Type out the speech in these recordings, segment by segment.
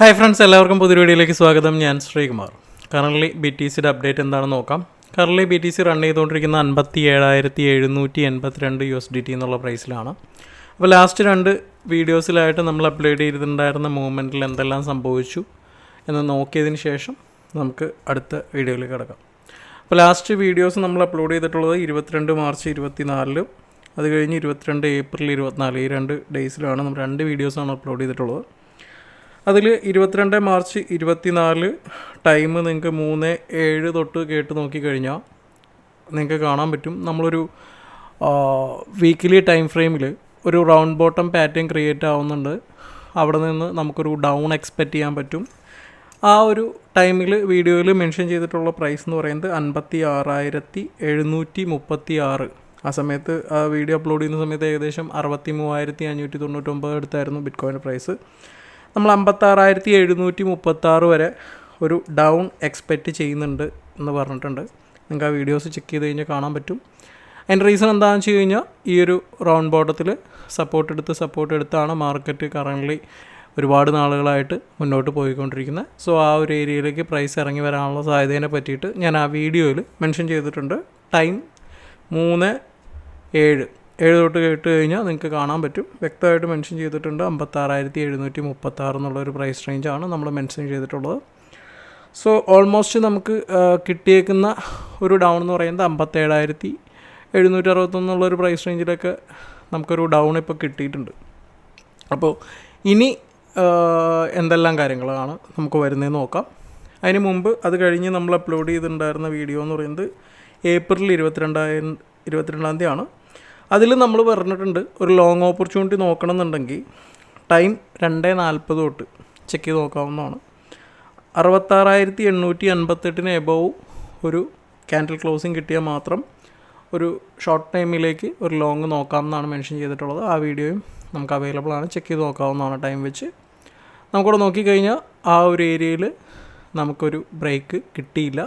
Hi friends എല്ലാവർക്കും പുതിയ വീഡിയോയിലേക്ക് സ്വാഗതം. ഞാൻ ശ്രീകുമാർ. കറൻലി ബി ടി സിയുടെ അപ്ഡേറ്റ് എന്താണെന്ന് നോക്കാം. Currently B T C run ചെയ്തുകൊണ്ടിരിക്കുന്ന അൻപത്തി ഏഴായിരത്തി എഴുന്നൂറ്റി എൺപത്തിരണ്ട് യു എസ് ഡി ടി എന്നുള്ള പ്രൈസിലാണ്. അപ്പോൾ ലാസ്റ്റ് രണ്ട് വീഡിയോസിലായിട്ട് നമ്മൾ അപ്ലോഡ് ചെയ്തിട്ടുണ്ടായിരുന്ന മൂവ്മെന്റിൽ എന്തെല്ലാം സംഭവിച്ചു എന്ന് നോക്കിയതിന് ശേഷം നമുക്ക് അടുത്ത വീഡിയോയിലേക്ക് കിടക്കാം. അപ്പോൾ ലാസ്റ്റ് വീഡിയോസ് നമ്മൾ അപ്ലോഡ് ചെയ്തിട്ടുള്ളത് ഇരുപത്തിരണ്ട് മാർച്ച് ഇരുപത്തിനാലിലും അത് കഴിഞ്ഞ് ഇരുപത്തിരണ്ട് ഏപ്രിൽ ഇരുപത്തിനാല് ഈ രണ്ട് ഡേയ്സിലാണ് നമ്മൾ രണ്ട് വീഡിയോസാണ് അപ്ലോഡ് ചെയ്തിട്ടുള്ളത്. അതിൽ ഇരുപത്തിരണ്ട് മാർച്ച് ഇരുപത്തിനാല് ടൈം നിങ്ങൾക്ക് മൂന്ന് ഏഴ് തൊട്ട് കേട്ട് നോക്കിക്കഴിഞ്ഞാൽ നിങ്ങൾക്ക് കാണാൻ പറ്റും. നമ്മളൊരു വീക്കിലി ടൈം ഫ്രെയിമിൽ ഒരു റൗണ്ട് ബോട്ടം പാറ്റേൺ ക്രിയേറ്റ് ആവുന്നുണ്ട്. അവിടെ നിന്ന് നമുക്കൊരു ഡൗൺ എക്സ്പെക്റ്റ് ചെയ്യാൻ പറ്റും. ആ ഒരു ടൈമിൽ വീഡിയോയിൽ മെൻഷൻ ചെയ്തിട്ടുള്ള പ്രൈസ് എന്ന് പറയുന്നത് അൻപത്തി ആറായിരത്തി എഴുന്നൂറ്റി മുപ്പത്തി ആറ് ആ സമയത്ത് ആ വീഡിയോ അപ്ലോഡ് ചെയ്യുന്ന സമയത്ത് ഏകദേശം അറുപത്തി മൂവായിരത്തി അഞ്ഞൂറ്റി തൊണ്ണൂറ്റൊമ്പത് അടുത്തായിരുന്നു ബിറ്റ് കോയിന്റെ പ്രൈസ് നമ്മൾ അമ്പത്താറായിരത്തി എഴുന്നൂറ്റി മുപ്പത്താറ് വരെ ഒരു ഡൗൺ എക്സ്പെക്റ്റ് ചെയ്യുന്നുണ്ട് എന്ന് പറഞ്ഞിട്ടുണ്ട്. നിങ്ങൾക്ക് ആ വീഡിയോസ് ചെക്ക് ചെയ്ത് കഴിഞ്ഞാൽ കാണാൻ പറ്റും. അതിന്റെ റീസൺ എന്താണെന്ന് വെച്ച് കഴിഞ്ഞാൽ ഈ ഒരു റൗണ്ട് ബോട്ടത്തിൽ സപ്പോർട്ട് എടുത്ത് സപ്പോർട്ട് എടുത്താണ് മാർക്കറ്റ് കറന്റ്ലി ഒരുപാട് നാളുകളായിട്ട് മുന്നോട്ട് പോയിക്കൊണ്ടിരിക്കുന്നത്. സോ ആ ഒരു ഏരിയയിലേക്ക് പ്രൈസ് ഇറങ്ങി വരാനുള്ള സാധ്യതയെ പറ്റിയിട്ട് ഞാൻ ആ വീഡിയോയിൽ മെൻഷൻ ചെയ്തിട്ടുണ്ട്. ടൈം മൂന്ന് ഏഴ്. ഏഴ് തൊട്ട് കേട്ട് കഴിഞ്ഞാൽ നിങ്ങൾക്ക് കാണാൻ പറ്റും. വ്യക്തമായിട്ട് മെൻഷൻ ചെയ്തിട്ടുണ്ട് അമ്പത്താറായിരത്തി എഴുന്നൂറ്റി മുപ്പത്താറ് എന്നുള്ളൊരു പ്രൈസ് റേഞ്ചാണ് നമ്മൾ മെൻഷൻ ചെയ്തിട്ടുള്ളത്. സോ ഓൾമോസ്റ്റ് നമുക്ക് കിട്ടിയേക്കുന്ന ഒരു ഡൗൺ എന്ന് പറയുന്നത് അമ്പത്തേഴായിരത്തി എഴുന്നൂറ്റി അറുപത്തൊന്നുള്ളൊരു പ്രൈസ് റേഞ്ചിലൊക്കെ നമുക്കൊരു ഡൗൺ ഇപ്പോൾ കിട്ടിയിട്ടുണ്ട്. അപ്പോൾ ഇനി എന്തെല്ലാം കാര്യങ്ങളാണ് നമുക്ക് വരുന്നതെന്ന് നോക്കാം. അതിന് മുമ്പ് അത് കഴിഞ്ഞ് നമ്മൾ അപ്ലോഡ് ചെയ്തിട്ടുണ്ടായിരുന്ന വീഡിയോ എന്ന് പറയുന്നത് ഏപ്രിൽ ഇരുപത്തിരണ്ടായിരം ഇരുപത്തിരണ്ടാം തീയതിയാണ്. അതിൽ നമ്മൾ പറഞ്ഞിട്ടുണ്ട് ഒരു ലോങ് ഓപ്പർച്യൂണിറ്റി നോക്കണം എന്നുണ്ടെങ്കിൽ ടൈം രണ്ട് നാൽപ്പത് തൊട്ട് ചെക്ക് ചെയ്ത് നോക്കാവുന്നതാണ്. അറുപത്താറായിരത്തി എണ്ണൂറ്റി അൻപത്തെട്ടിന് എബവ് ഒരു ക്യാൻഡിൽ ക്ലോസിങ് കിട്ടിയാൽ മാത്രം ഒരു ഷോർട്ട് ടൈമിലേക്ക് ഒരു ലോങ് നോക്കാമെന്നാണ് മെൻഷൻ ചെയ്തിട്ടുള്ളത്. ആ വീഡിയോയും നമുക്ക് അവൈലബിൾ ആണ്. ചെക്ക് ചെയ്ത് നോക്കാവുന്നതാണ് ടൈം വെച്ച്. നമുക്കവിടെ നോക്കിക്കഴിഞ്ഞാൽ ആ ഒരു ഏരിയയിൽ നമുക്കൊരു ബ്രേക്ക് കിട്ടിയില്ല.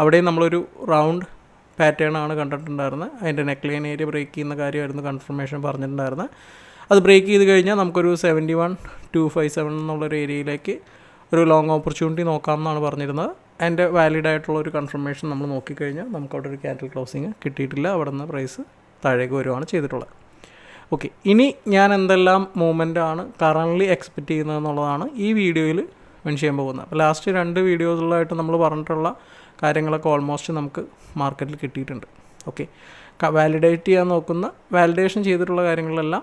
അവിടെയും നമ്മളൊരു റൗണ്ട് പാറ്റേൺ ആണ് കണ്ടിട്ടുണ്ടായിരുന്നത്. അതിന്റെ നെക്ലൈൻ ലൈൻ ഏരിയ ബ്രേക്ക് ചെയ്യുന്ന കാര്യമായിരുന്നു കൺഫർമേഷൻ പറഞ്ഞിട്ടുണ്ടായിരുന്നത്. അത് ബ്രേക്ക് ചെയ്ത് കഴിഞ്ഞാൽ നമുക്കൊരു seventy one two five seven എന്നുള്ളൊരു ഏരിയയിലേക്ക് ഒരു ലോങ് ഓപ്പർച്യൂണിറ്റി നോക്കാമെന്നാണ് പറഞ്ഞിരുന്നത്. അതിന്റെ വാലിഡ് ആയിട്ടുള്ള ഒരു കൺഫർമേഷൻ നമ്മൾ നോക്കിക്കഴിഞ്ഞാൽ നമുക്ക് അവിടെ ഒരു ക്യാൻഡിൽ ക്ലോസിങ് കിട്ടിയിട്ടില്ല. അവിടെ നിന്ന് പ്രൈസ് താഴേക്ക് വരുവാണ് ചെയ്തിട്ടുള്ളത്. ഓക്കെ ഇനി ഞാൻ എന്തെല്ലാം മൂവ്മെന്റ് ആണ് കറന്റ്ലി എക്സ്പെക്റ്റ് ചെയ്യുന്നതെന്നുള്ളതാണ് ഈ വീഡിയോയിൽ മെൻഷൻ ചെയ്യാൻ പോകുന്നത്. അപ്പോൾ ലാസ്റ്റ് രണ്ട് വീഡിയോസിലായിട്ട് നമ്മൾ പറഞ്ഞിട്ടുള്ള കാര്യങ്ങളൊക്കെ ഓൾമോസ്റ്റ് നമുക്ക് മാർക്കറ്റിൽ കിട്ടിയിട്ടുണ്ട്. ഓക്കെ വാലിഡേറ്റ് ചെയ്യാൻ നോക്കുന്ന വാലിഡേഷൻ ചെയ്തിട്ടുള്ള കാര്യങ്ങളെല്ലാം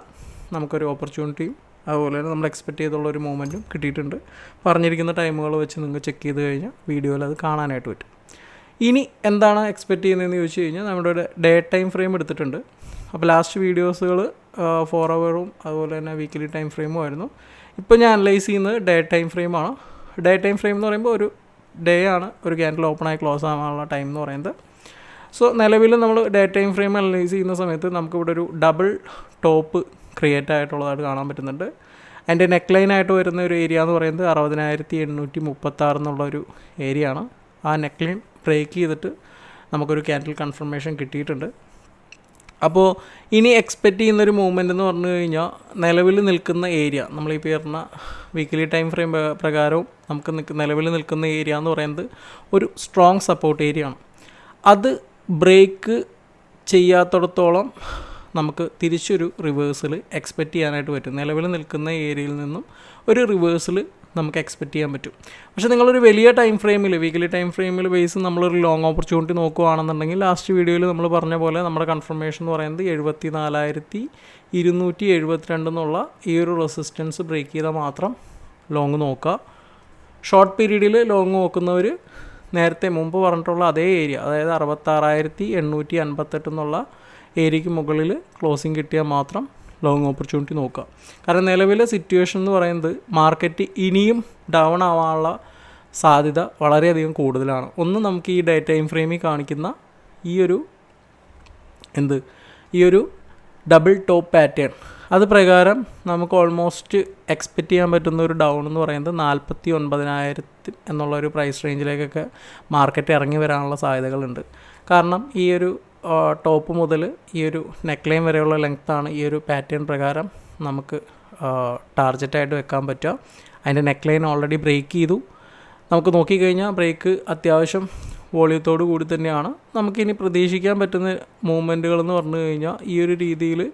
നമുക്കൊരു ഓപ്പർച്യൂണിറ്റിയും അതുപോലെ തന്നെ നമ്മൾ എക്സ്പെക്ട് ചെയ്തുള്ള ഒരു മൂവ്മെന്റും കിട്ടിയിട്ടുണ്ട്. പറഞ്ഞിരിക്കുന്ന ടൈമുകൾ വെച്ച് നിങ്ങൾക്ക് ചെക്ക് ചെയ്ത് കഴിഞ്ഞാൽ വീഡിയോയിൽ അത് കാണാനായിട്ട് പറ്റും. ഇനി എന്താണ് എക്സ്പെക്ട് ചെയ്യുന്നതെന്ന് ചോദിച്ചു കഴിഞ്ഞാൽ നമ്മുടെ ഡേ ടൈം ഫ്രെയിം എടുത്തിട്ടുണ്ട്. അപ്പോൾ ലാസ്റ്റ് വീഡിയോസുകൾ ഫോർ അവറും അതുപോലെ തന്നെ വീക്കിലി ടൈം ഫ്രെയിമും ആയിരുന്നു. ഇപ്പോൾ ഞാൻ അനലൈസ് ചെയ്യുന്നത് ഡേ ടൈം ഫ്രെയിമാണ് ഡേ ടൈം ഫ്രെയിം എന്ന് പറയുമ്പോൾ ഒരു ഡേ ആണ് ഒരു ക്യാൻഡിൽ ഓപ്പൺ ആയി ക്ലോസ് ആവാനുള്ള ടൈം എന്ന് പറയുന്നത്. സോ നിലവിൽ നമ്മൾ ഡേ ടൈം ഫ്രെയിം അനലൈസ് ചെയ്യുന്ന സമയത്ത് നമുക്കിവിടെ ഒരു ഡബിൾ ടോപ്പ് ക്രിയേറ്റ് ആയിട്ടുള്ളതായിട്ട് കാണാൻ പറ്റുന്നുണ്ട്. അതിന്റെ നെക്ക് ലൈൻ ആയിട്ട് വരുന്ന ഒരു ഏരിയ എന്ന് പറയുന്നത് അറുപതിനായിരത്തി എണ്ണൂറ്റി മുപ്പത്താറ് എന്നുള്ള ഒരു ഏരിയ ആണ്. ആ നെക്ക് ലൈൻ ബ്രേക്ക് ചെയ്തിട്ട് നമുക്കൊരു ക്യാൻഡിൽ കൺഫർമേഷൻ കിട്ടിയിട്ടുണ്ട്. അപ്പോൾ ഇനി എക്സ്പെക്റ്റ് ചെയ്യുന്നൊരു മൂവ്മെന്റ് എന്ന് പറഞ്ഞു കഴിഞ്ഞാൽ നിലവിൽ നിൽക്കുന്ന ഏരിയ നമ്മളീ പറഞ്ഞ വീക്കിലി ടൈം ഫ്രെയിം പ്രകാരവും നമുക്ക് നിൽക്കുന്ന നിലവിൽ നിൽക്കുന്ന ഏരിയ എന്ന് പറയുന്നത് ഒരു സ്ട്രോങ് സപ്പോർട്ട് ഏരിയ ആണ്. അത് ബ്രേക്ക് ചെയ്യാത്തടത്തോളം നമുക്ക് തിരിച്ചൊരു റിവേഴ്സൽ എക്സ്പെക്റ്റ് ചെയ്യാനായിട്ട് പറ്റും. നിലവിൽ നിൽക്കുന്ന ഏരിയയിൽ നിന്നും ഒരു റിവേഴ്സൽ നമുക്ക് എക്സ്പെക്റ്റ് ചെയ്യാൻ പറ്റും. പക്ഷേ നിങ്ങളൊരു വലിയ ടൈം ഫ്രെയിമിൽ വീക്കിലി ടൈം ഫ്രെയിമിൽ ബേസ് നമ്മളൊരു ലോങ് ഓപ്പർച്യൂണിറ്റി നോക്കുകയാണെന്നുണ്ടെങ്കിൽ ലാസ്റ്റ് വീഡിയോയിൽ നമ്മൾ പറഞ്ഞ പോലെ നമ്മുടെ കൺഫർമേഷൻ എന്ന് പറയുന്നത് എഴുപത്തി നാലായിരത്തി ഇരുന്നൂറ്റി എഴുപത്തിരണ്ട് എന്നുള്ള ഈ ഒരു റെസിസ്റ്റൻസ് ബ്രേക്ക് ചെയ്താൽ മാത്രം ലോങ് നോക്കുക ഷോർട്ട് പീരീഡിൽ ലോങ് നോക്കുന്നവർ നേരത്തെ മുമ്പ് പറഞ്ഞിട്ടുള്ള അതേ ഏരിയ അതായത് അറുപത്താറായിരത്തി എണ്ണൂറ്റി അൻപത്തെട്ട് എന്നുള്ള ഏരിയയ്ക്ക് മുകളിൽ ക്ലോസിങ് കിട്ടിയാൽ മാത്രം ലോങ് ഓപ്പർച്യൂണിറ്റി നോക്കുക. കാരണം നിലവിലെ സിറ്റുവേഷൻ എന്ന് പറയുന്നത് മാർക്കറ്റ് ഇനിയും ഡൗൺ ആവാനുള്ള സാധ്യത വളരെയധികം കൂടുതലാണ്. ഒന്ന് നമുക്ക് ഈ ഡേ ടൈം ഫ്രെയിമിൽ കാണിക്കുന്ന ഈ ഒരു എന്ത്? ഈ ഒരു ഡബിൾ ടോപ്പ് പാറ്റേൺ അത് പ്രകാരം നമുക്ക് ഓൾമോസ്റ്റ് എക്സ്പെക്റ്റ് ചെയ്യാൻ പറ്റുന്ന ഒരു ഡൗൺ എന്ന് പറയുന്നത് നാൽപ്പത്തി ഒൻപതിനായിരത്തി എന്നുള്ള ഒരു പ്രൈസ് റേഞ്ചിലേക്കൊക്കെ മാർക്കറ്റ് ഇറങ്ങി വരാനുള്ള സാധ്യതകളുണ്ട്. കാരണം ഈ ഒരു ടോപ്പ് മുതൽ ഈ ഒരു നെക്ക് ലൈൻ വരെയുള്ള ലെങ്ത്താണ് ഈ ഒരു പാറ്റേൺ പ്രകാരം നമുക്ക് ടാർജറ്റായിട്ട് വെക്കാൻ പറ്റുക. അതിന്റെ നെക്ക് ലൈൻ ഓൾറെഡി ബ്രേക്ക് ചെയ്തു. നമുക്ക് നോക്കിക്കഴിഞ്ഞാൽ ബ്രേക്ക് അത്യാവശ്യം വോളിയത്തോടു കൂടി തന്നെയാണ്. നമുക്കിനി പ്രതീക്ഷിക്കാൻ പറ്റുന്ന മൂവ്മെന്റുകളെന്ന് പറഞ്ഞു കഴിഞ്ഞാൽ ഈ ഒരു രീതിയിൽ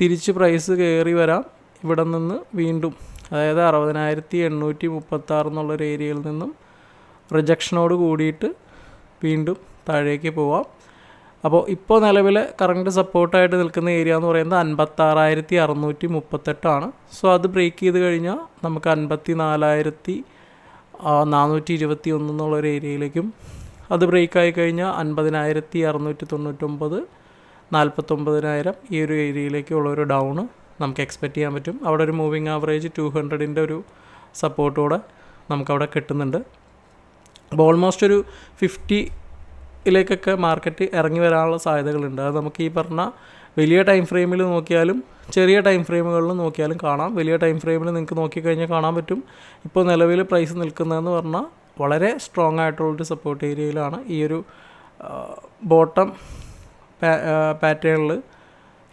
തിരിച്ച് പ്രൈസ് കയറി വരാം. ഇവിടെ നിന്ന് വീണ്ടും അതായത് അറുപതിനായിരത്തി എണ്ണൂറ്റി മുപ്പത്താറ് എന്നുള്ളൊരു ഏരിയയിൽ നിന്നും റിജക്ഷനോട് കൂടിയിട്ട് വീണ്ടും താഴേക്ക് പോവാം. അപ്പോൾ ഇപ്പോൾ നിലവിൽ കറണ്ട് സപ്പോർട്ടായിട്ട് നിൽക്കുന്ന ഏരിയ എന്ന് പറയുന്നത് അൻപത്താറായിരത്തി അറുന്നൂറ്റി മുപ്പത്തെട്ടാണ് സോ അത് ബ്രേക്ക് ചെയ്ത് കഴിഞ്ഞാൽ നമുക്ക് അൻപത്തി നാലായിരത്തി നാനൂറ്റി ഇരുപത്തി ഒന്ന് എന്നുള്ളൊരു ഏരിയയിലേക്കും അത് ബ്രേക്ക് ആയി കഴിഞ്ഞാൽ അൻപതിനായിരത്തി അറുന്നൂറ്റി തൊണ്ണൂറ്റൊമ്പത് നാൽപ്പത്തൊമ്പതിനായിരം ഈ ഒരു ഏരിയയിലേക്കുള്ള ഒരു ഡൗണ് നമുക്ക് എക്സ്പെക്റ്റ് ചെയ്യാൻ പറ്റും. അവിടെ ഒരു മൂവിങ് ആവറേജ് ടു ഹൺഡ്രഡിന്റെ ഒരു സപ്പോർട്ടോടെ നമുക്കവിടെ കിട്ടുന്നുണ്ട്. അപ്പോൾ ഓൾമോസ്റ്റ് ഒരു ഫിഫ്റ്റിയിലേക്കൊക്കെ മാർക്കറ്റ് ഇറങ്ങി വരാനുള്ള സാധ്യതകളുണ്ട്. അത് നമുക്ക് ഈ പറഞ്ഞ വലിയ ടൈം ഫ്രെയിമിൽ നോക്കിയാലും ചെറിയ ടൈം ഫ്രെയിമുകളിൽ നോക്കിയാലും കാണാം. വലിയ ടൈം ഫ്രെയിമിൽ നിങ്ങൾക്ക് നോക്കിക്കഴിഞ്ഞാൽ കാണാൻ പറ്റും. ഇപ്പോൾ നിലവിൽ പ്രൈസ് നിൽക്കുന്നതെന്ന് പറഞ്ഞാൽ വളരെ സ്ട്രോങ് ആയിട്ടുള്ളൊരു സപ്പോർട്ട് ഏരിയയിലാണ് ഈ ഒരു ബോട്ടം പാറ്റേണിൽ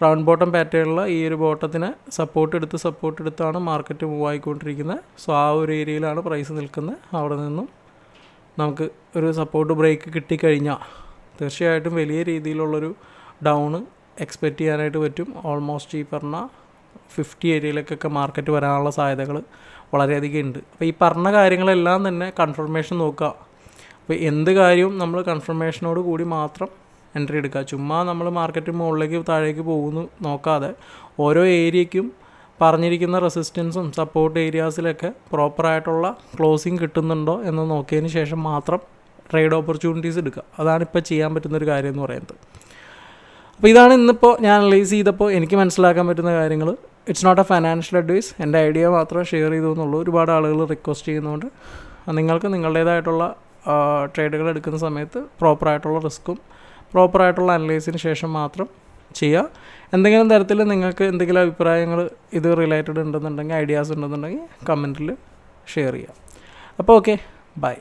റൗണ്ട് ബോട്ടം പാറ്റേണിൽ ഈ ഒരു ബോട്ടത്തിന് സപ്പോർട്ട് എടുത്ത് സപ്പോർട്ട് എടുത്താണ് മാർക്കറ്റ് മൂവ് ആയിക്കൊണ്ടിരിക്കുന്നത്. സോ ആ ഒരു ഏരിയയിലാണ് പ്രൈസ് നിൽക്കുന്നത്. അവിടെ നിന്നും നമുക്ക് ഒരു സപ്പോർട്ട് ബ്രേക്ക് കിട്ടിക്കഴിഞ്ഞാൽ തീർച്ചയായിട്ടും വലിയ രീതിയിലുള്ളൊരു ഡൗൺ എക്സ്പെക്റ്റ് ചെയ്യാനായിട്ട് പറ്റും. ഓൾമോസ്റ്റ് ഈ പറഞ്ഞ ഫിഫ്റ്റി ഏരിയയിലേക്കൊക്കെ മാർക്കറ്റ് വരാനുള്ള സാധ്യതകൾ വളരെയധികം ഉണ്ട് അപ്പോൾ ഈ പറഞ്ഞ കാര്യങ്ങളെല്ലാം തന്നെ കൺഫർമേഷൻ നോക്കുക അപ്പോൾ എന്ത് കാര്യവും നമ്മൾ കൺഫർമേഷനോട് കൂടി മാത്രം എൻട്രി എടുക്കുക ചുമ്മാ നമ്മൾ മാർക്കറ്റ് മുകളിലേക്ക് താഴേക്ക് പോകുന്നു നോക്കാതെ ഓരോ ഏരിയയ്ക്കും പറഞ്ഞിരിക്കുന്ന റെസിസ്റ്റൻസും സപ്പോർട്ട് ഏരിയാസിലൊക്കെ പ്രോപ്പറായിട്ടുള്ള ക്ലോസിങ് കിട്ടുന്നുണ്ടോ എന്ന് നോക്കിയതിന് ശേഷം മാത്രം ട്രേഡ് ഓപ്പർച്യൂണിറ്റീസ് എടുക്കുക. അതാണ് ഇപ്പോൾ ചെയ്യാൻ പറ്റുന്നൊരു കാര്യം എന്ന് പറയുന്നത്. അപ്പോൾ ഇതാണ് ഇന്നിപ്പോൾ ഞാൻ അനലൈസ് ചെയ്തപ്പോൾ എനിക്ക് മനസ്സിലാക്കാൻ പറ്റുന്ന കാര്യങ്ങൾ it's not a financial advice എന്റെ ഐഡിയ മാത്രം ഷെയർ ചെയ്തു എന്നുള്ളൂ. ഒരുപാട് ആളുകൾ റിക്വസ്റ്റ് ചെയ്യുന്നതുകൊണ്ട് നിങ്ങൾക്ക് നിങ്ങളുടേതായിട്ടുള്ള ട്രേഡുകൾ എടുക്കുന്ന സമയത്ത് പ്രോപ്പറായിട്ടുള്ള റിസ്ക്കും പ്രോപ്പറായിട്ടുള്ള അനലൈസിന് ശേഷം മാത്രം ചെയ്യുക. എന്തെങ്കിലും തരത്തിൽ നിങ്ങൾക്ക് എന്തെങ്കിലും അഭിപ്രായങ്ങൾ ഇത് റിലേറ്റഡ് ഉണ്ടെന്നുണ്ടെങ്കിൽ ഐഡിയാസ് ഉണ്ടെന്നുണ്ടെങ്കിൽ കമന്റിൽ ഷെയർ ചെയ്യുക. അപ്പോൾ ഓക്കെ ബൈ